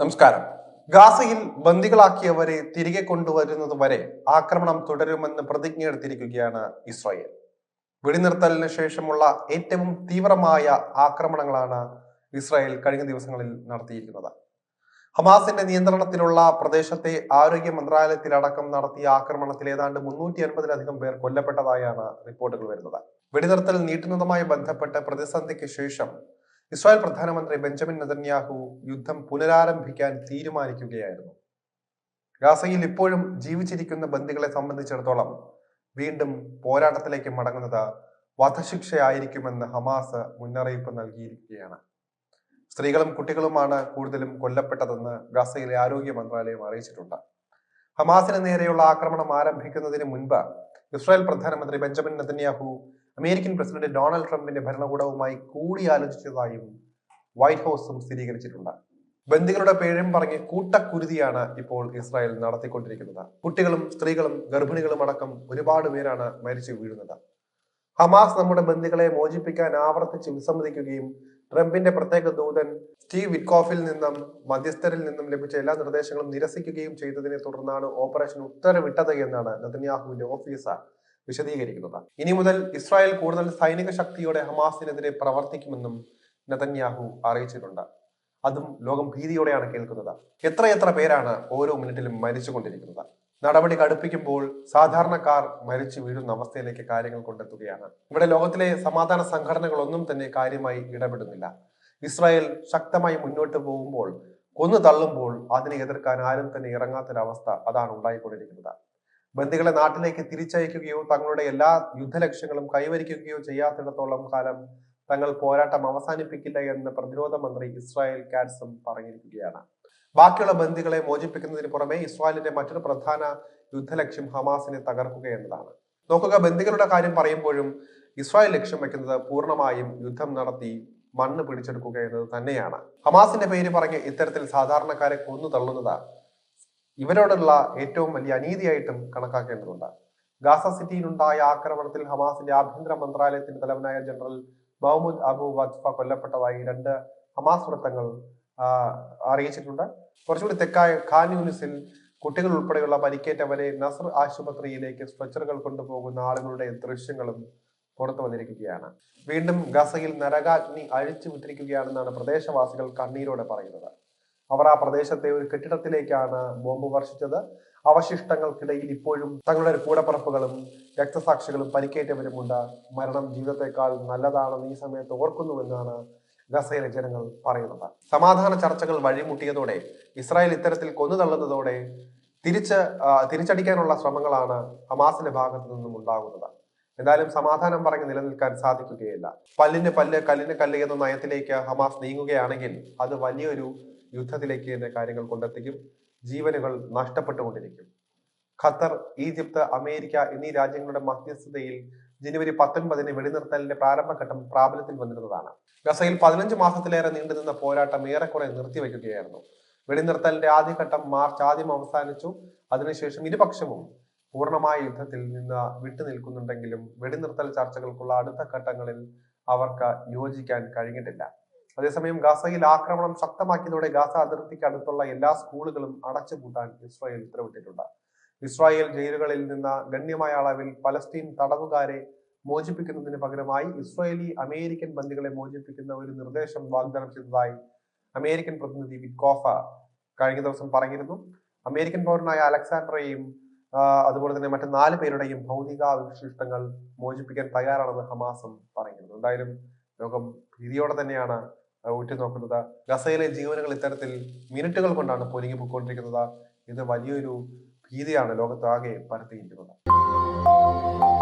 നമസ്കാരം. ഗാസയിൽ ബന്ദികളാക്കിയവരെ തിരികെ കൊണ്ടുവരുന്നത് വരെ ആക്രമണം തുടരുമെന്ന് പ്രതിജ്ഞ പ്രതിജ്ഞയെടുത്തിരിക്കുകയാണ് ഇസ്രായേൽ. വെടിനിർത്തലിന് ശേഷമുള്ള ഏറ്റവും തീവ്രമായ ആക്രമണങ്ങളാണ് ഇസ്രായേൽ കഴിഞ്ഞ ദിവസങ്ങളിൽ നടത്തിയിരിക്കുന്നത്. ഹമാസിന്റെ നിയന്ത്രണത്തിലുള്ള പ്രദേശത്തെ ആരോഗ്യ മന്ത്രാലയത്തിലടക്കം നടത്തിയ ആക്രമണത്തിൽ ഏതാണ്ട് മുന്നൂറ്റി അൻപതിലധികം പേർ കൊല്ലപ്പെട്ടതായാണ് റിപ്പോർട്ടുകൾ വരുന്നത്. വെടിനിർത്തൽ നീട്ടുന്നതുമായി ബന്ധപ്പെട്ട് പ്രതിസന്ധിക്ക് ശേഷം ഇസ്രായേൽ പ്രധാനമന്ത്രി ബെഞ്ചമിൻ നെതന്യാഹു യുദ്ധം പുനരാരംഭിക്കാൻ തീരുമാനിക്കുകയായിരുന്നു. ഗാസയിൽ ഇപ്പോഴും ജീവിച്ചിരിക്കുന്ന ബന്ദികളെ സംബന്ധിച്ചിടത്തോളം വീണ്ടും പോരാട്ടത്തിലേക്ക് മടങ്ങുന്നത് വധശിക്ഷയായിരിക്കുമെന്ന് ഹമാസ് മുന്നറിയിപ്പ് നൽകിയിരിക്കുകയാണ്. സ്ത്രീകളും കുട്ടികളുമാണ് കൂടുതലും കൊല്ലപ്പെട്ടതെന്ന് ഗാസയിലെ ആരോഗ്യ മന്ത്രാലയം അറിയിച്ചിട്ടുണ്ട്. ഹമാസിന് നേരെയുള്ള ആക്രമണം ആരംഭിക്കുന്നതിന് മുൻപ് ഇസ്രായേൽ പ്രധാനമന്ത്രി Benjamin Netanyahu American president Donald ട്രംപിന്റെ ഭരണകൂടവുമായി കൂടിയാലോചിച്ചതായും വൈറ്റ് ഹൗസും സ്ഥിരീകരിച്ചിട്ടുണ്ട്. ബന്ദികളുടെ പേരും പറഞ്ഞ് കൂട്ടക്കുരുതിയാണ് ഇപ്പോൾ ഇസ്രായേൽ നടത്തിക്കൊണ്ടിരിക്കുന്നത്. കുട്ടികളും സ്ത്രീകളും ഗർഭിണികളും അടക്കം ഒരുപാട് പേരാണ് മരിച്ചു വീഴുന്നത്. ഹമാസ് നമ്മുടെ ബന്ദികളെ മോചിപ്പിക്കാൻ ആവർത്തിച്ച് വിസമ്മതിക്കുകയും ട്രംപിന്റെ പ്രത്യേക ദൂതൻ സ്റ്റീവ് വിറ്റ്കോഫിൽ നിന്നും മധ്യസ്ഥരിൽ നിന്നും ലഭിച്ച എല്ലാ നിർദ്ദേശങ്ങളും നിരസിക്കുകയും ചെയ്തതിനെ തുടർന്നാണ് ഓപ്പറേഷൻ ഉത്തരവിട്ടത് എന്നാണ് നെതന്യാഹുവിന്റെ ഓഫീസ് വിശദീകരിക്കുന്നത്. ഇനി മുതൽ ഇസ്രായേൽ കൂടുതൽ സൈനിക ശക്തിയോടെ ഹമാസിനെതിരെ പ്രവർത്തിക്കുമെന്നും നതന്യാഹു അറിയിച്ചിട്ടുണ്ട്. അതും ലോകം ഭീതിയോടെയാണ് കേൾക്കുന്നത്. എത്രയെത്ര പേരാണ് ഓരോ മിനിറ്റിലും മരിച്ചുകൊണ്ടിരിക്കുന്നത്? നടപടി കടുപ്പിക്കുമ്പോൾ സാധാരണക്കാർ മരിച്ചു വീഴുന്ന അവസ്ഥയിലേക്ക് കാര്യങ്ങൾ കൊണ്ടെത്തുകയാണ്. ഇവിടെ ലോകത്തിലെ സമാധാന സംഘടനകളൊന്നും തന്നെ കാര്യമായി ഇടപെടുന്നില്ല. ഇസ്രായേൽ ശക്തമായി മുന്നോട്ട് പോകുമ്പോൾ കൊന്നു തള്ളുമ്പോൾ അതിനെ എതിർക്കാൻ ആരും തന്നെ ഇറങ്ങാത്തൊരവസ്ഥ അതാണ് ഉണ്ടായിക്കൊണ്ടിരിക്കുന്നത്. ബന്ദികളെ നാട്ടിലേക്ക് തിരിച്ചയക്കുകയോ തങ്ങളുടെ എല്ലാ യുദ്ധലക്ഷ്യങ്ങളും കൈവരിക്കുകയോ ചെയ്യാത്തിടത്തോളം കാലം തങ്ങൾ പോരാട്ടം അവസാനിപ്പിക്കില്ല എന്ന് പ്രതിരോധ മന്ത്രി ഇസ്രായേൽ കാറ്റ്സും പറഞ്ഞിരിക്കുകയാണ്. ബാക്കിയുള്ള ബന്ദികളെ മോചിപ്പിക്കുന്നതിന് പുറമെ ഇസ്രായേലിന്റെ മറ്റൊരു പ്രധാന യുദ്ധലക്ഷ്യം ഹമാസിനെ തകർക്കുക എന്നതാണ്. നോക്കുക ബന്ദികളുടെ കാര്യം പറയുമ്പോഴും ഇസ്രായേൽ ലക്ഷ്യം വെക്കുന്നത് പൂർണമായും യുദ്ധം നടത്തി മണ്ണ് പിടിച്ചെടുക്കുക എന്നത് തന്നെയാണ്. ഹമാസിന്റെ പേര് പറഞ്ഞ് ഇത്തരത്തിൽ സാധാരണക്കാരെ കൊന്നു തള്ളുന്നത് ഇവരോടുള്ള ഏറ്റവും വലിയ അനീതിയായിട്ടും കണക്കാക്കേണ്ടതുണ്ട്. ഗാസ സിറ്റിയിലുണ്ടായ ആക്രമണത്തിൽ ഹമാസിന്റെ ആഭ്യന്തര മന്ത്രാലയത്തിന്റെ തലവനായ ജനറൽ മഹമ്മൂദ് അബു വജ്ഫ കൊല്ലപ്പെട്ടതായി രണ്ട് ഹമാസ് വൃത്തങ്ങൾ അറിയിച്ചിട്ടുണ്ട്. കുറച്ചുകൂടി തെക്കായ ഖാൻ യൂണിസിൽ കുട്ടികൾ ഉൾപ്പെടെയുള്ള പരിക്കേറ്റവരെ നസർ ആശുപത്രിയിലേക്ക് സ്ട്രെച്ചറുകൾ കൊണ്ടുപോകുന്ന ആളുകളുടെ ദൃശ്യങ്ങളും പുറത്തു വന്നിരിക്കുകയാണ്. വീണ്ടും ഗസയിൽ നരകാഗ്നി അഴിച്ചു വിട്ടിരിക്കുകയാണെന്നാണ് പ്രദേശവാസികൾ കണ്ണീരോടെ പറയുന്നത്. അവർ ആ പ്രദേശത്തെ ഒരു കെട്ടിടത്തിലേക്കാണ് ബോംബ് വർഷിച്ചത്. അവശിഷ്ടങ്ങൾക്കിടയിൽ ഇപ്പോഴും തങ്ങളുടെ കൂടപ്പറപ്പുകളും രക്തസാക്ഷികളും പരിക്കേറ്റവരുമുണ്ട്. മരണം ജീവിതത്തെക്കാൾ നല്ലതാണെന്ന് ഈ സമയത്ത് ഓർക്കുന്നുവെന്നാണ് ഗസയിലെ ജനങ്ങൾ പറയുന്നത്. സമാധാന ചർച്ചകൾ വഴിമുട്ടിയതോടെ ഇസ്രായേൽ ഇത്തരത്തിൽ കൊന്നു തള്ളുന്നതോടെ തിരിച്ച് തിരിച്ചടിക്കാനുള്ള ശ്രമങ്ങളാണ് ഹമാസിന്റെ ഭാഗത്തു നിന്നും ഉണ്ടാകുന്നത്. എന്തായാലും സമാധാനം പറഞ്ഞ് നിലനിൽക്കാൻ സാധിക്കുകയില്ല. പല്ലിന് പല്ല് കല്ലിന് കല്ല് എന്ന നയത്തിലേക്ക് ഹമാസ് നീങ്ങുകയാണെങ്കിൽ അത് വലിയൊരു യുദ്ധത്തിലേക്ക് തന്നെ കാര്യങ്ങൾ കൊണ്ടെത്തിക്കും. ജീവനുകൾ നഷ്ടപ്പെട്ടുകൊണ്ടിരിക്കും. ഖത്തർ ഈജിപ്ത് അമേരിക്ക എന്നീ രാജ്യങ്ങളുടെ മധ്യസ്ഥതയിൽ ജനുവരി പത്തൊൻപതിന് വെടിനിർത്തലിന്റെ പ്രാരംഭഘട്ടം പ്രാബല്യത്തിൽ വന്നിരുന്നതാണ്. ഗസയിൽ പതിനഞ്ച് മാസത്തിലേറെ നീണ്ടുനിന്ന പോരാട്ടം ഏറെക്കുറെ നിർത്തിവെക്കുകയായിരുന്നു വെടിനിർത്തലിന്റെ ആദ്യഘട്ടം മാർച്ച് ആദ്യം അവസാനിച്ചു. അതിനുശേഷം ഇരുപക്ഷവും പൂർണമായ യുദ്ധത്തിൽ നിന്ന് വിട്ടുനിൽക്കുന്നുണ്ടെങ്കിലും വെടിനിർത്തൽ ചർച്ചകൾക്കുള്ള അടുത്ത ഘട്ടങ്ങളിൽ അവർക്ക് യോജിക്കാൻ കഴിഞ്ഞിട്ടില്ല. അതേസമയം ഗാസയിൽ ആക്രമണം ശക്തമാക്കിയതോടെ ഗാസ അതിർത്തിക്ക് അടുത്തുള്ള എല്ലാ സ്കൂളുകളും അടച്ചുപൂട്ടാൻ ഇസ്രായേൽ ഉത്തരവിട്ടിട്ടുണ്ട്. ഇസ്രായേൽ ജയിലുകളിൽ നിന്ന് ഗണ്യമായ അളവിൽ പലസ്തീൻ തടവുകാരെ മോചിപ്പിക്കുന്നതിന് പകരമായി ഇസ്രായേലി അമേരിക്കൻ ബന്ദികളെ മോചിപ്പിക്കുന്ന ഒരു നിർദ്ദേശം വാഗ്ദാനം ചെയ്തതായി അമേരിക്കൻ പ്രതിനിധി വിറ്റ്കോഫ കഴിഞ്ഞ ദിവസം പറഞ്ഞിരുന്നു. അമേരിക്കൻ പൗരനായ അലക്സാണ്ടറെയും അതുപോലെ തന്നെ മറ്റു നാല് പേരുടെയും ഭൗതിക വിശിഷ്ടങ്ങൾ മോചിപ്പിക്കാൻ തയ്യാറാണെന്ന് ഹമാസും പറഞ്ഞിരുന്നു. എന്തായാലും ലോകം ഭീതിയോടെ തന്നെയാണ് ഉറ്റുനോക്കുന്നത് ഗസയിലെ ജീവനുകൾ ഇത്തരത്തിൽ മിനിറ്റുകൾ കൊണ്ടാണ് പൊരുങ്ങി പോയിക്കൊണ്ടിരിക്കുന്നത്. ഇത് വലിയൊരു ഭീതിയാണ് ലോകത്താകെ പരത്തിയിരിക്കുന്നത്.